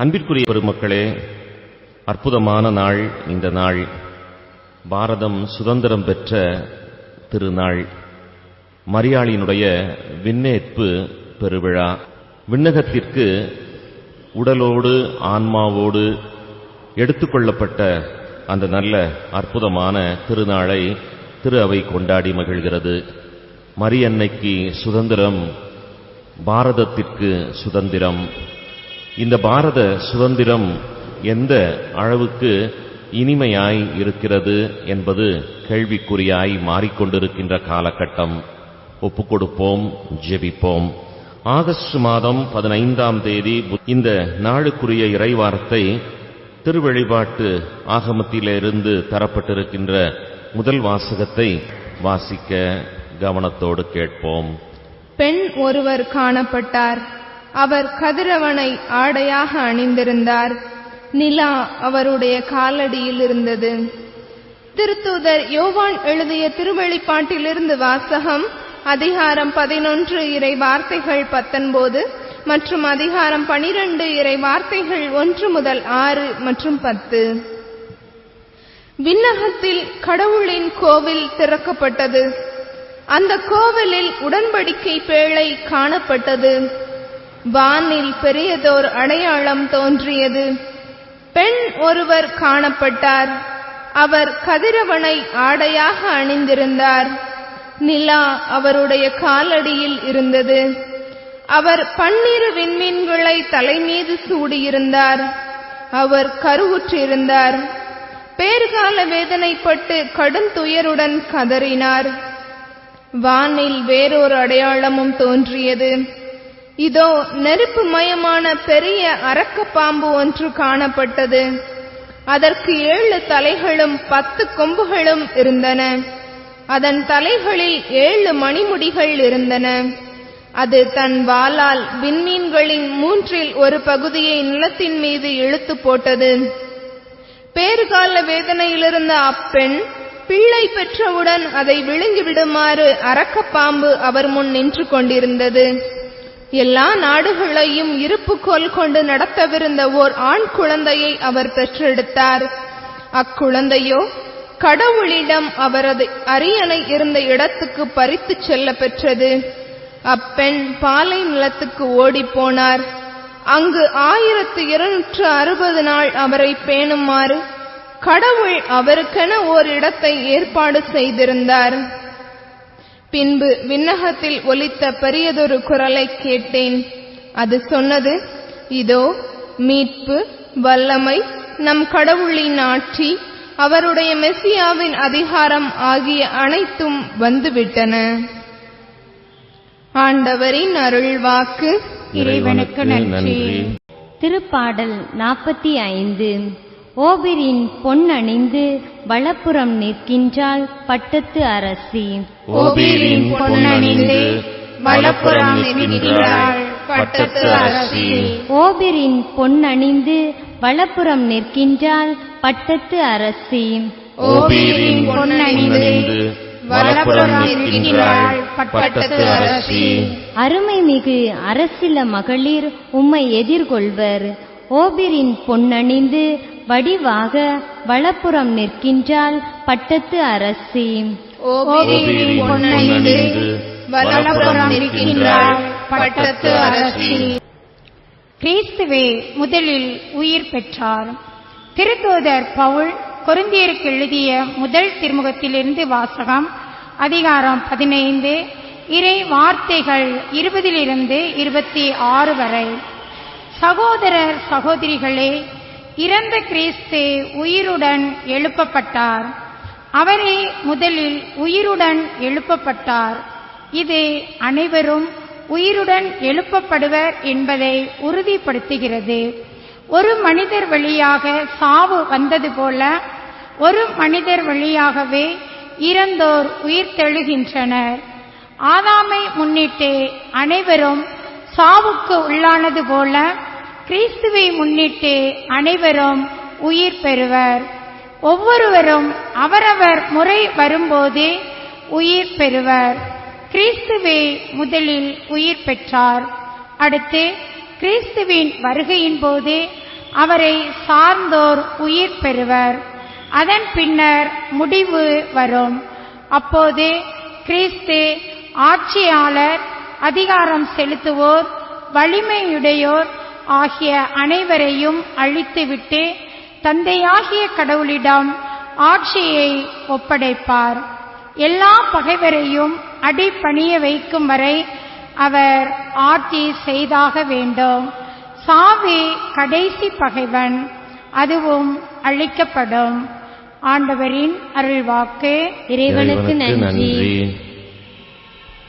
அன்பிற்குரிய பெருமக்களே அற்புதமான நாள் இந்த நாள். பாரதம் சுதந்திரம் பெற்ற திருநாள். மரியாளினுடைய விண்ணேற்பு பெருவிழா. விண்ணகத்திற்கு உடலோடு ஆன்மாவோடு எடுத்துக்கொள்ளப்பட்ட அந்த நல்ல அற்புதமான திருநாளை திரு அவை கொண்டாடி மகிழ்கிறது. மரியன்னைக்கு சுதந்திரம் பாரதத்திற்கு சுதந்திரம். இந்த பாரத சுதந்திரம் எந்த அளவுக்கு இனிமையாய் இருக்கிறது என்பது கேள்விக்குறியாய் மாறிக்கொண்டிருக்கின்ற காலகட்டம். ஒப்புக்கொடுப்போம் ஜெபிப்போம். ஆகஸ்ட் மாதம் பதினைந்தாம் தேதி இந்த நாளுக்குரிய இறைவார்த்தை திருவழிபாட்டு ஆகமத்திலிருந்து தரப்பட்டிருக்கின்ற முதல் வாசகத்தை வாசிக்க கவனத்தோடு கேட்போம். பெண் ஒருவர் காணப்பட்டார். அவர் கதிரவனை ஆடையாக அணிந்திருந்தார். நிலா அவருடைய காலடியில் இருந்தது. திருத்தூதர் யோவான் எழுதிய திருவெளிப்பாட்டிலிருந்து வாசகம் அதிகாரம் பதினொன்று இறை வார்த்தைகள் பத்தொன்பது மற்றும் அதிகாரம் பனிரெண்டு இறை வார்த்தைகள் ஒன்று முதல் ஆறு மற்றும் பத்து. விண்ணகத்தில் கடவுளின் கோவில் திறக்கப்பட்டது. அந்த கோவிலில் உடன்படிக்கை பேழை காணப்பட்டது. வானில் பெரியதோர் அடையாளம் தோன்றியது. பெண் ஒருவர் காணப்பட்டார். அவர் கதிரவனை ஆடையாக அணிந்திருந்தார். நிலா அவருடைய காலடியில் இருந்தது. அவர் பன்னிரு விண்மீன்களை தலைமீது சூடியிருந்தார். அவர் கருவுற்றிருந்தார். பேர்கால வேதனைப்பட்டு கடும் துயருடன் கதறினார். வானில் வேறொரு அடையாளமும் தோன்றியது. இதோ நெருப்பு மயமான பெரிய அரக்கப்பாம்பு ஒன்று காணப்பட்டது. அதற்கு ஏழு தலைகளும் பத்து கொம்புகளும் இருந்தன. அதன் தலைகளில் ஏழு மணிமுடிகள் இருந்தன. அது தன் வாளால் விண்மீன்களின் மூன்றில் ஒரு பகுதியை நிலத்தின் மீது இழுத்து போட்டது. பேறுகால வேதனையிலிருந்த அப்பெண் பிள்ளை பெற்றவுடன் அதை விழுங்கிவிடுமாறு அரக்கப்பாம்பு அவர் முன் நின்று கொண்டிருந்தது. எல்லா நாடுகளையும் இருப்புக்கோல் கொண்டு நடத்தவிருந்த ஓர் ஆண் குழந்தையை அவர் பெற்றெடுத்தார். அக்குழந்தையோ கடவுளிடம் அவரது அரியணை இருந்த இடத்துக்கு பறித்துச் செல்ல பெற்றது. அப்பெண் பாலை நிலத்துக்கு ஓடிப்போனார் அங்கு ஆயிரத்து இருநூற்று அறுபது நாள் அவரை பேணுமாறு கடவுள் அவருக்கென ஓர் இடத்தை ஏற்பாடு செய்திருந்தார். பின்பு விண்ணகத்தில் ஒலித்த பெரியதொரு குரலை கேட்டேன். அது சொன்னது இதோ மீட்பு வல்லமை நம் கடவுளின் ஆட்சி அவருடைய மெசியாவின் அதிகாரம் ஆகிய அனைத்தும் வந்துவிட்டன. ஆண்டவரின் அருள்வாக்கு இறைவனுக்கு நன்றி. திருப்பாடல் நாற்பத்தி ஐந்து. ஓபிரின் பொன் அணிந்து வலப்புறம் நிற்கின்றாள் பட்டத்து அரசி. ஓபிரின் பொன்னணிந்து வலப்புறம் நிற்கின்றாள் பட்டத்து அரசி. ஓபிரின் பொன் அணிந்து வலப்புறம் நிற்கின்றாள் பட்டத்து அரசி. ஓபிரின் பொன்னணிந்து வலப்புறம் நிற்கின்றாள் பட்டத்து அரசி. அருமைமிகு அரசில மகளிர் உம்மை எதிர்கொள்வர். ஓபிரின் பொன்னணிந்து வடிவாக வலப்புறம் நிற்கின்றாள் பட்டத்து அரசி. கிறிஸ்துவே முதலில் உயிர் பெற்றார். திருத்தூதர் பவுல் கொருந்தியருக்கு எழுதிய முதல் திருமுகத்திலிருந்து வாசகம் அதிகாரம் பதினைந்து இறை வார்த்தைகள் இருபதிலிருந்து இருபத்தி ஆறு வரை. சகோதரர் சகோதரிகளே இறந்த கிறிஸ்து உயிருடன் எழுப்பப்பட்டார். அவரே முதலில் உயிருடன் எழுப்பப்பட்டார். இது அனைவரும் உயிருடன் எழுப்பப்படுவர் என்பதை உறுதிப்படுத்துகிறது. ஒரு மனிதர் வழியாக சாவு வந்தது போல ஒரு மனிதர் வழியாகவே இறந்தோர் உயிர் தெழுகின்றனர். ஆதாமை முன்னிட்டு அனைவரும் சாவுக்கு உள்ளானது போல கிறிஸ்துவை முன்னிட்டு அனைவரும் உயிர் பெறுவர். ஒவ்வொருவரும் அவரவர் முறை வரும்போது உயிர் பெறுவர். கிறிஸ்துவே முதலில் உயிர் பெற்றார். அடுத்து கிறிஸ்துவின் வருகையின் போது அவரை சார்ந்தோர் உயிர் பெறுவர். அதன் பின்னர் முடிவு வரும். அப்போது கிறிஸ்து ஆட்சியாளர் அதிகாரம் செலுத்துவோர் வலிமையுடையோர் ஆகிய அனைவரையும் அழித்துவிட்டு தந்தையாகிய கடவுளிடம் ஆட்சியை ஒப்படைப்பார். எல்லா பகைவரையும் அடிபணிய வைக்கும் வரை அவர் ஆட்சி செய்தாக வேண்டும். சாவே கடைசி பகைவன் அதுவும் அழிக்கப்படும். ஆண்டவரின் அருள்வாக்கு இறைவனுக்கு நன்றி.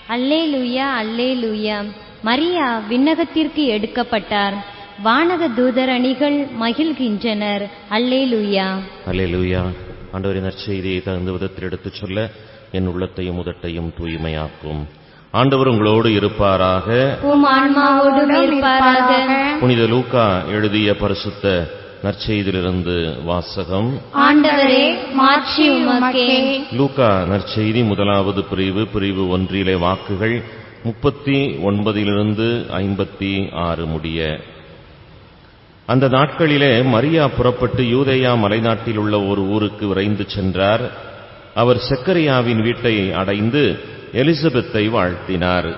அல்லேலூயா அல்லேலூயா. மரியா விண்ணகத்திற்கு எடுக்கப்பட்டார். வானக தூதர் அணிகள் மகிழ்கின்றனர். அல்லேலூயா. அல்லேலூயா. ஆண்டவரின் நற்செய்தியை தகுந்த விதத்தில் எடுத்துச் சொல்ல என் உள்ளத்தையும் உதட்டையும் தூய்மையாக்கும். ஆண்டவர் உங்களோடு இருப்பாராக. புனித லூக்கா எழுதிய பரிசுத்த நற்செய்தியிலிருந்து வாசகம். ஆண்டவரே லூக்கா நற்செய்தி முதலாவது பிரிவு. பிரிவு ஒன்றிலே வாக்குகள் முப்பத்தி ஒன்பதிலிருந்து ஐம்பத்தி ஆறு முடிய. அந்த நாட்களிலே மரியா புறப்பட்டு யூதேயா மலைநாட்டில் உள்ள ஒரு ஊருக்கு விரைந்து சென்றார். அவர் செக்கரியாவின் வீட்டை அடைந்து எலிசபெத்தை வாழ்த்தினார்.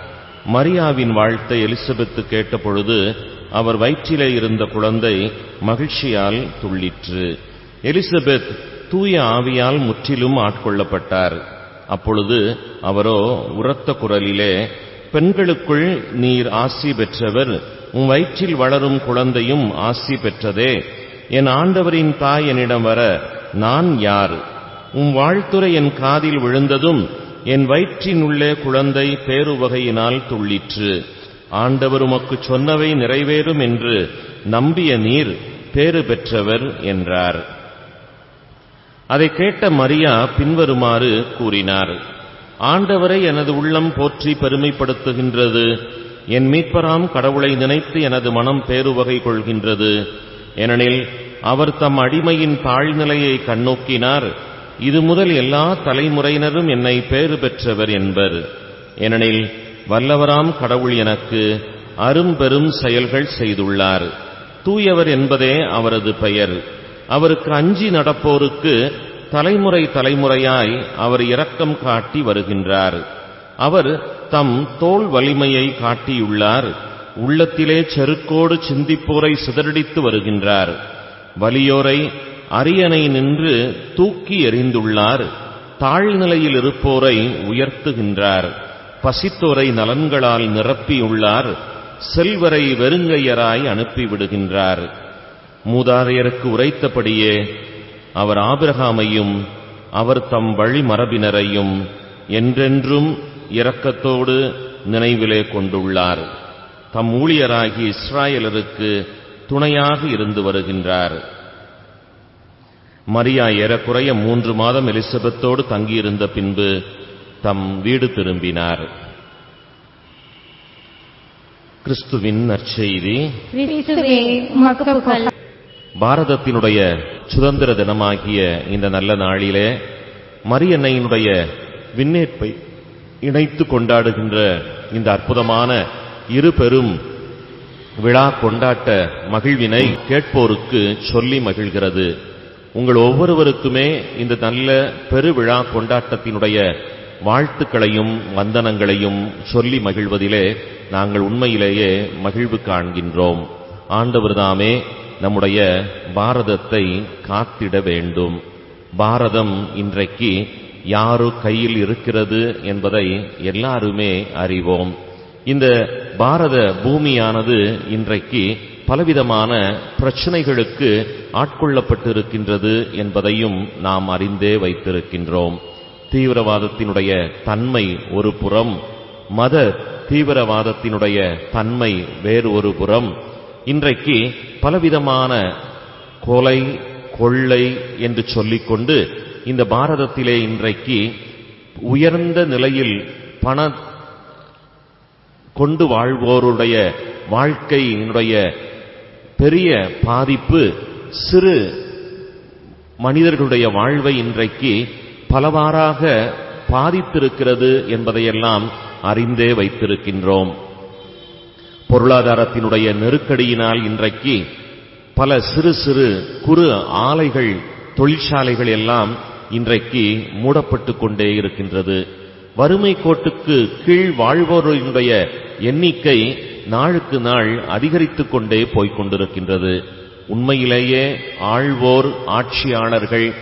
மரியாவின் வாழ்த்தை எலிசபெத்து கேட்டபொழுது அவர் வயிற்றிலே இருந்த குழந்தை மகிழ்ச்சியால் துள்ளிற்று. எலிசபெத் தூய ஆவியால் முற்றிலும் ஆட்கொள்ளப்பட்டார். அப்பொழுது அவரோ உரத்த குரலிலே பெண்களுக்குள் நீர் ஆசி பெற்றவர் உன் வயிற்றில் வளரும் குழந்தையும் ஆசி பெற்றதே. என் ஆண்டவரின் தாய் என்னிடம் வர நான் யார்? உன் வாழ்த்துரை என் காதில் விழுந்ததும் என் வயிற்றினுள்ளே குழந்தை பேருவகையினால் துள்ளிற்று. ஆண்டவர் உமக்கு சொன்னவை நிறைவேறும் என்று நம்பிய நீர் பேறு பெற்றவர் என்றார். அதை கேட்ட மரியா பின்வருமாறு கூறினார் ஆண்டவரை எனது உள்ளம் போற்றி பெருமைப்படுத்துகின்றது. என் மீட்பராம் கடவுளை நினைத்து எனது மனம் பேருவகை கொள்கின்றது. ஏனெனில் அவர் தம் அடிமையின் தாழ்நிலையை கண்ணோக்கினார். இது முதல் எல்லா தலைமுறையினரும் என்னை பேறு பெற்றவர் என்பர். ஏனெனில் வல்லவராம் கடவுள் எனக்கு அரும்பெரும் செயல்கள் செய்துள்ளார். தூயவர் என்பதே அவரது பெயர். அவருக்கு அஞ்சி நடப்போருக்கு தலைமுறை தலைமுறையாய் அவர் இரக்கம் காட்டி வருகின்றார். அவர் தம் தோல் வலிமையை காட்டியுள்ளார். உள்ளத்திலே செருக்கோடு சிந்திப்போரை சிதறடித்து வருகின்றார். வலியோரை அரியணை நின்று தூக்கி எறிந்துள்ளார். தாழ்நிலையில் இருப்போரை உயர்த்துகின்றார். பசித்தோரை நலன்களால் நிரப்பியுள்ளார். செல்வரை வெறுங்கையராய் அனுப்பிவிடுகின்றார். மூதாதையருக்கு உரைத்தபடியே அவர் ஆபிரகாமையும் அவர் தம் வழிமரபினரையும் என்றென்றும் இரக்கத்தோடு நினைவிலே கொண்டுள்ளார். தம் ஊழியராகி இஸ்ராயலருக்கு துணையாக இருந்து வருகின்றார். மரியா ஏறக்குறைய மூன்று மாதம் எலிசபெத்தோடு தங்கியிருந்த பின்பு தம் வீடு திரும்பினார். கிறிஸ்துவின் நற்செய்தி. பாரதத்தினுடைய சுதந்திர தினமாகிய இந்த நல்ல நாளிலே மரியன்னையினுடைய விண்ணேற்பை இணைத்து கொண்டாடுகின்ற இந்த அற்புதமான இரு பெரும் விழா கொண்டாட்ட மகிழ்வினை கேட்போருக்கு சொல்லி மகிழ்கிறது. உங்கள் ஒவ்வொருவருக்குமே இந்த நல்ல பெருவிழா கொண்டாட்டத்தினுடைய வாழ்த்துக்களையும் வந்தனங்களையும் சொல்லி மகிழ்வதிலே நாங்கள் உண்மையிலேயே மகிழ்வு காண்கின்றோம். ஆண்டவர்தாமே நம்முடைய பாரதத்தை காத்திட வேண்டும். பாரதம் இன்றைக்கு யாரு கையில் இருக்கிறது என்பதை எல்லாருமே அறிவோம். இந்த பாரத பூமியானது இன்றைக்கு பலவிதமான பிரச்சனைகளுக்கு ஆட்கொள்ளப்பட்டிருக்கின்றது என்பதையும் நாம் அறிந்தே வைத்திருக்கின்றோம். தீவிரவாதத்தினுடைய தன்மை ஒரு புறம் மத தீவிரவாதத்தினுடைய தன்மை வேறு ஒரு புறம். இன்றைக்கு பலவிதமான கொலை கொள்ளை என்று சொல்லிக்கொண்டு இந்த பாரதத்திலே இன்றைக்கு உயர்ந்த நிலையில் பண கொண்டு வாழ்வோருடைய வாழ்க்கையினுடைய பெரிய பாதிப்பு சிறு மனிதர்களுடைய வாழ்வை இன்றைக்கு பலவாறாக பாதித்திருக்கிறது என்பதையெல்லாம் அறிந்தே வைத்திருக்கின்றோம். பொருளாதாரத்தினுடைய நெருக்கடியினால் இன்றைக்கு பல சிறு சிறு குறு ஆலைகள் தொழிற்சாலைகள் எல்லாம் இன்றைக்கு மூடப்பட்டு கொண்டே இருக்கின்றது. வறுமை கோட்டுக்கு கீழ் வாழ்வோருடைய எண்ணிக்கை நாளுக்கு நாள் அதிகரித்துக் கொண்டே கொண்டிருக்கின்றது. உண்மையிலேயே ஆழ்வோர் ஆட்சியாளர்கள்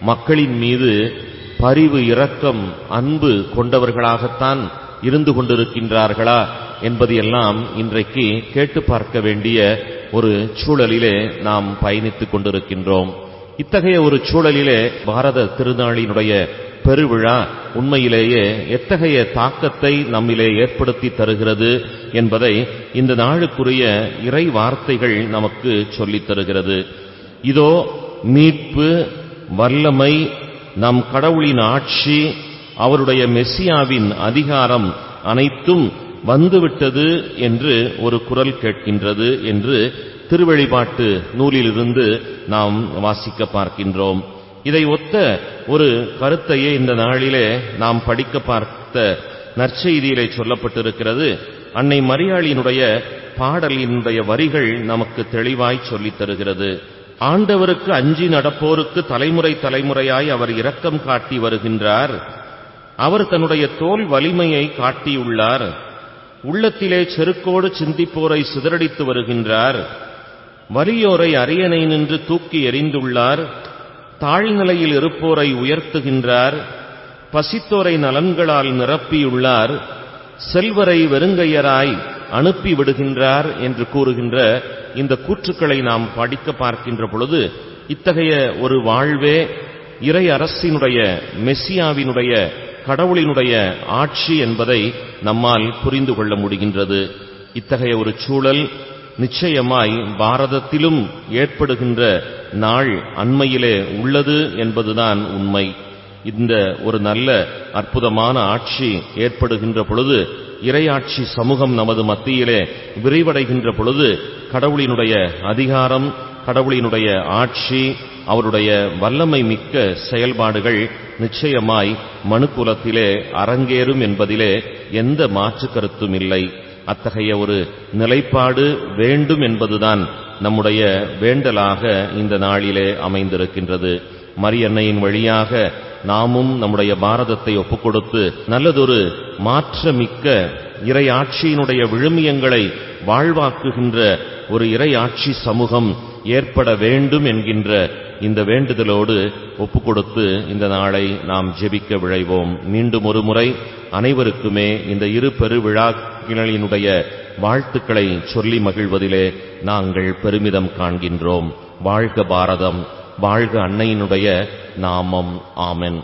மக்களின் மீது பரிவு இரக்கம் அன்பு கொண்டவர்களாகத்தான் இருந்து கொண்டிருக்கின்றார்களா என்பது எல்லாம் இன்றைக்கு கேட்டு பார்க்க வேண்டிய ஒரு சூழலிலே நாம் பயணித்துக் கொண்டிருக்கின்றோம். இத்தகைய ஒரு சூழலிலே பாரத திருநாளினுடைய பெருவிழா உண்மையிலேயே எத்தகைய தாக்கத்தை நம்மிலே ஏற்படுத்தி தருகிறது என்பதை இந்த நாளுக்குரிய இறை வார்த்தைகள் நமக்கு சொல்லித் தருகிறது. இதோ மீட்பு வல்லமை நம் கடவுளின் ஆட்சி அவருடைய மெசியாவின் அதிகாரம் அனைத்தும் வந்துவிட்டது என்று ஒரு குரல் கேட்கின்றது என்று திருவழிபாட்டு நூலிலிருந்து நாம் வாசிக்க பார்க்கின்றோம். இதை ஒத்த ஒரு கருத்தையே இந்த நாளிலே நாம் படிக்க பார்த்த நற்செய்தியிலே சொல்லப்பட்டிருக்கிறது. அன்னை மரியாளினுடைய பாடலினுடைய வரிகள் நமக்கு தெளிவாய் சொல்லித் தருகிறது. ஆண்டவருக்கு அஞ்சி நடப்போருக்கு தலைமுறை தலைமுறையாய் அவர் இரக்கம் காட்டி வருகின்றார். அவர் தன்னுடைய தோல் வலிமையை காட்டியுள்ளார். உள்ளத்திலே செருக்கோடு சிந்திப்போரை சிதறடித்து வருகின்றார். வலியோரை அரியணை நின்று தூக்கி எறிந்துள்ளார். தாழ்நிலையில் இருப்போரை உயர்த்துகின்றார். பசித்தோரை நலன்களால் நிரப்பியுள்ளார். செல்வரை வெறுங்கையராய் அனுப்பி விடுகின்றார் என்று கூறுகின்ற இந்த கூற்றுக்களை நாம் படிக்க பார்க்கின்ற பொழுது இத்தகைய ஒரு வாழ்வே இறை அரசினுடைய மெஸ்ஸியாவினுடைய கடவுளினுடைய ஆட்சி என்பதை நம்மால் புரிந்து கொள்ள முடிகின்றது. இத்தகைய ஒரு சூழல் நிச்சயமாய் பாரதத்திலும் ஏற்படுகின்ற நாள் அண்மையிலே உள்ளது என்பதுதான் உண்மை. இந்த ஒரு நல்ல அற்புதமான ஆட்சி ஏற்படுகின்ற பொழுது இறையாட்சி சமூகம் நமது மத்தியிலே விரிவடைகின்ற பொழுது கடவுளினுடைய அதிகாரம் கடவுளினுடைய ஆட்சி அவருடைய வல்லமை மிக்க செயல்பாடுகள் நிச்சயமாய் மனுக்குலத்திலே அரங்கேறும் என்பதிலே எந்த மாற்று கருத்தும் இல்லை. அத்தகைய ஒரு நிலைப்பாடு வேண்டும் என்பதுதான் நம்முடைய வேண்டலாக இந்த நாளிலே அமைந்திருக்கின்றது. மரியன்னையின் வழியாக நாமும் நம்முடைய பாரதத்தை ஒப்புக்கொடுத்து நல்லதொரு மாற்றமிக்க இறையாட்சியினுடைய விழுமியங்களை வாழ்வாக்குகின்ற ஒரு இறையாட்சி சமூகம் ஏற்பட வேண்டும் என்கின்ற இந்த வேண்டுதலோடு ஒப்புக்கொடுத்து இந்த நாளை நாம் ஜெபிக்க விழைவோம். மீண்டும் ஒரு முறை அனைவருக்குமே இந்த இரு பெருவிழாக்களினுடைய வாழ்த்துக்களை சொல்லி மகிழ்வதிலே நாங்கள் பெருமிதம் காண்கின்றோம். வாழ்க பாரதம் வாழ்க அன்னையினுடைய நாமம். ஆமென்.